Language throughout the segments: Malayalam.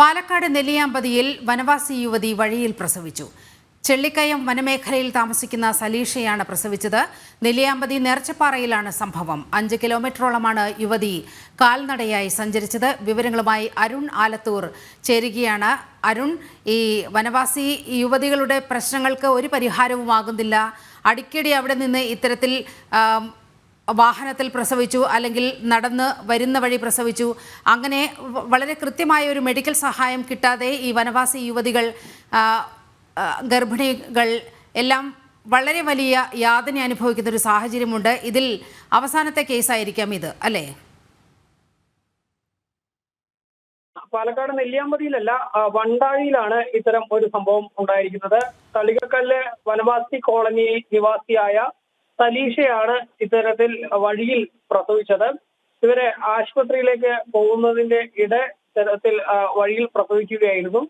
പാലക്കാട് നെല്ലിയാമ്പതിയിൽ വനവാസി യുവതി വഴിയിൽ പ്രസവിച്ചു. ചെള്ളിക്കയം വനമേഖലയിൽ താമസിക്കുന്ന സലീഷയാണ് പ്രസവിച്ചത്. നെല്ലിയാമ്പതി നേർച്ചപ്പാറയിലാണ് സംഭവം. അഞ്ച് കിലോമീറ്ററോളമാണ് യുവതി കാൽനടയായി സഞ്ചരിച്ചത്. വിവരങ്ങളുമായി അരുൺ ആലത്തൂർ ചേരുകയാണ്. അരുൺ ഈ വനവാസി യുവതികളുടെ പ്രശ്നങ്ങൾക്ക് ഒരു പരിഹാരവുമാകുന്നില്ല. അടിക്കടി അവിടെ നിന്ന് ഇത്തരത്തിൽ വാഹനത്തിൽ പ്രസവിച്ചു അല്ലെങ്കിൽ നടന്ന് വരുന്ന വഴി പ്രസവിച്ചു. അങ്ങനെ വളരെ കൃത്യമായ ഒരു മെഡിക്കൽ സഹായം കിട്ടാതെ ഈ വനവാസി യുവതികൾ ഗർഭിണികൾ എല്ലാം വളരെ വലിയ യാതന അനുഭവിക്കുന്ന ഒരു സാഹചര്യമുണ്ട്. ഇതിൽ അവസാനത്തെ കേസായിരിക്കാം ഇത് അല്ലേ? പാലക്കാട് നെല്ലിയാമ്പതിയിലല്ല വണ്ടാഴിയിലാണ് ഇത്തരം ഒരു സംഭവം ഉണ്ടായിരിക്കുന്നത്. തളികക്കല്ല് വനവാസി കോളനി നിവാസിയായ സലീഷയാണ് ഇത്തരത്തിൽ വഴിയിൽ പ്രസവിച്ചത്. ഇവരെ ആശുപത്രിയിലേക്ക് പോകുന്നതിന്റെ ഇട ഇത്തരത്തിൽ വഴിയിൽ പ്രസവിക്കുകയായിരുന്നു.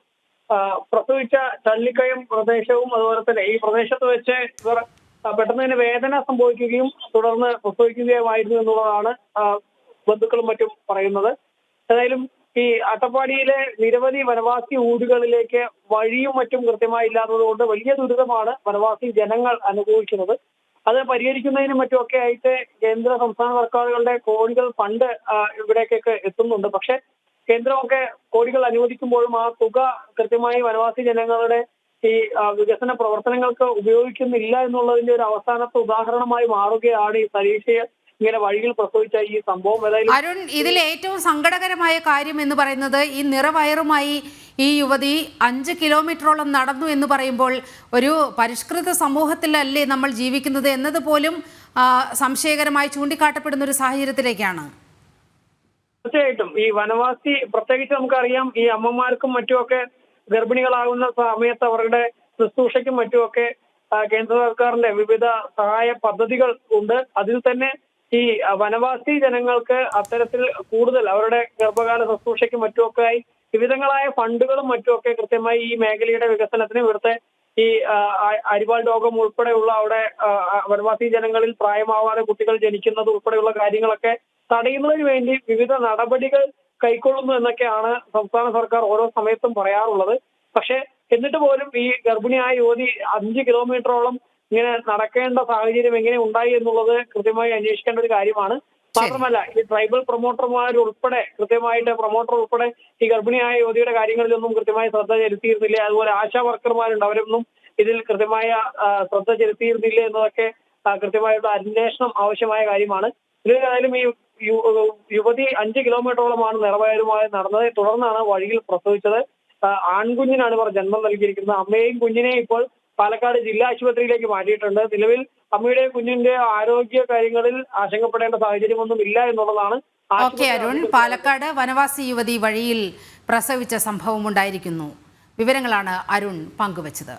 പ്രസവിച്ച ചള്ളിക്കയം പ്രദേശവും അതുപോലെ തന്നെ ഈ പ്രദേശത്ത് വെച്ച് ഇവർ പെട്ടെന്ന് തന്നെ വേദന സംഭവിക്കുകയും തുടർന്ന് പ്രസവിക്കുകയുമായിരുന്നു എന്നുള്ളതാണ് ബന്ധുക്കളും മറ്റും പറയുന്നത്. ഏതായാലും ഈ അട്ടപ്പാടിയിലെ നിരവധി വനവാസി ഊരുകളിലേക്ക് വഴിയും മറ്റും കൃത്യമായി ഇല്ലാത്തതുകൊണ്ട് വലിയ ദുരിതമാണ് വനവാസി ജനങ്ങൾ അനുഭവിക്കുന്നത്. അത് പരിഹരിക്കുന്നതിനും മറ്റുമൊക്കെ ആയിട്ട് കേന്ദ്ര സംസ്ഥാന സർക്കാരുകളുടെ കോടികൾ ഫണ്ട് ഇവിടേക്കൊക്കെ എത്തുന്നുണ്ട്. പക്ഷെ കേന്ദ്രമൊക്കെ കോടികൾ അനുവദിക്കുമ്പോഴും ആ തുക കൃത്യമായി വനവാസി ജനങ്ങളുടെ ഈ വികസന പ്രവർത്തനങ്ങൾക്ക് ഉപയോഗിക്കുന്നില്ല എന്നുള്ളതിന്റെ ഒരു അവസാനത്തെ ഉദാഹരണമായി മാറുകയാണ് ഈ പരീക്ഷയെ ഇങ്ങനെ വഴിയിൽ പ്രസവിച്ച ഈ സംഭവം. അരുൺ ഇതിൽ ഏറ്റവും സങ്കടകരമായ കാര്യം എന്ന് പറയുന്നത് ഈ നിറവയറുമായി ഈ യുവതി അഞ്ച് കിലോമീറ്ററോളം നടന്നു എന്ന് പറയുമ്പോൾ ഒരു പരിഷ്കൃത സമൂഹത്തിലല്ലേ നമ്മൾ ജീവിക്കുന്നത് എന്നതുപോലും സംശയകരമായി ചൂണ്ടിക്കാട്ടപ്പെടുന്ന ഒരു സാഹചര്യത്തിലേക്കാണ്. തീർച്ചയായിട്ടും. ഈ വനവാസി പ്രത്യേകിച്ച് നമുക്കറിയാം ഈ അമ്മമാർക്കും മറ്റുമൊക്കെ ഗർഭിണികളാകുന്ന സമയത്ത് അവരുടെ ശുശ്രൂഷയ്ക്കും മറ്റുമൊക്കെ കേന്ദ്ര സർക്കാരിന്റെ വിവിധ സഹായ പദ്ധതികൾ ഉണ്ട്. അതിൽ തന്നെ ഈ വനവാസി ജനങ്ങൾക്ക് അത്തരത്തിൽ കൂടുതൽ അവരുടെ ഗർഭകാല ശുശ്രൂഷയ്ക്കും മറ്റുമൊക്കെ ആയി വിവിധങ്ങളായ ഫണ്ടുകളും മറ്റുമൊക്കെ കൃത്യമായി ഈ മേഖലയുടെ വികസനത്തിന് ഇവിടുത്തെ ഈ അരിവാൾ രോഗം ഉൾപ്പെടെയുള്ള അവിടെ വനവാസി ജനങ്ങളിൽ പ്രായമാവാതെ കുട്ടികൾ ജനിക്കുന്നത് ഉൾപ്പെടെയുള്ള കാര്യങ്ങളൊക്കെ തടയുന്നതിന് വേണ്ടി വിവിധ നടപടികൾ കൈക്കൊള്ളുന്നു എന്നൊക്കെയാണ് സംസ്ഥാന സർക്കാർ ഓരോ സമയത്തും പറയാറുള്ളത്. പക്ഷെ എന്നിട്ട് പോലും ഈ ഗർഭിണിയായ യുവതി അഞ്ച് കിലോമീറ്ററോളം ഇങ്ങനെ നടക്കേണ്ട സാഹചര്യം എങ്ങനെ ഉണ്ടായി എന്നുള്ളത് കൃത്യമായി അന്വേഷിക്കേണ്ട ഒരു കാര്യമാണ്. മാത്രമല്ല ഈ ട്രൈബൽ പ്രൊമോട്ടർമാർ ഉൾപ്പെടെ കൃത്യമായിട്ട് പ്രൊമോട്ടർ ഉൾപ്പെടെ ഈ ഗർഭിണിയായ യുവതിയുടെ കാര്യങ്ങളിലൊന്നും കൃത്യമായി ശ്രദ്ധ ചെലുത്തിയിരുന്നില്ല. അതുപോലെ ആശാ വർക്കർമാരുണ്ട് അവരൊന്നും ഇതിൽ കൃത്യമായ ശ്രദ്ധ ചെലുത്തിയിരുന്നില്ല എന്നതൊക്കെ കൃത്യമായിട്ടുള്ള കൃത്യമായിട്ട് അന്വേഷണം ആവശ്യമായ കാര്യമാണ്. ഇതിലായാലും ഈ യുവതി അഞ്ച് കിലോമീറ്ററോളമാണ് നിറവയറുമായി നടന്നത്. തുടർന്നാണ് വഴിയിൽ പ്രസവിച്ചത്. ആൺകുഞ്ഞിനാണ് ഇവർ ജന്മം നൽകിയിരിക്കുന്നത്. അമ്മയും കുഞ്ഞിനെയും ഇപ്പോൾ പാലക്കാട് ജില്ലാ ആശുപത്രിയിലേക്ക് മാറ്റിയിട്ടുണ്ട്. നിലവിൽ അമ്മയുടെ കുഞ്ഞിന്റെ ആരോഗ്യ കാര്യങ്ങളിൽ ആശങ്കപ്പെടേണ്ട സാഹചര്യമൊന്നും ഇല്ല എന്നുള്ളതാണ് ഓക്കെ അരുൺ പാലക്കാട് വനവാസി യുവതി വഴിയിൽ പ്രസവിച്ച സംഭവം ഉണ്ടായിരിക്കുന്നു. വിവരങ്ങളാണ് അരുൺ പങ്കുവച്ചത്.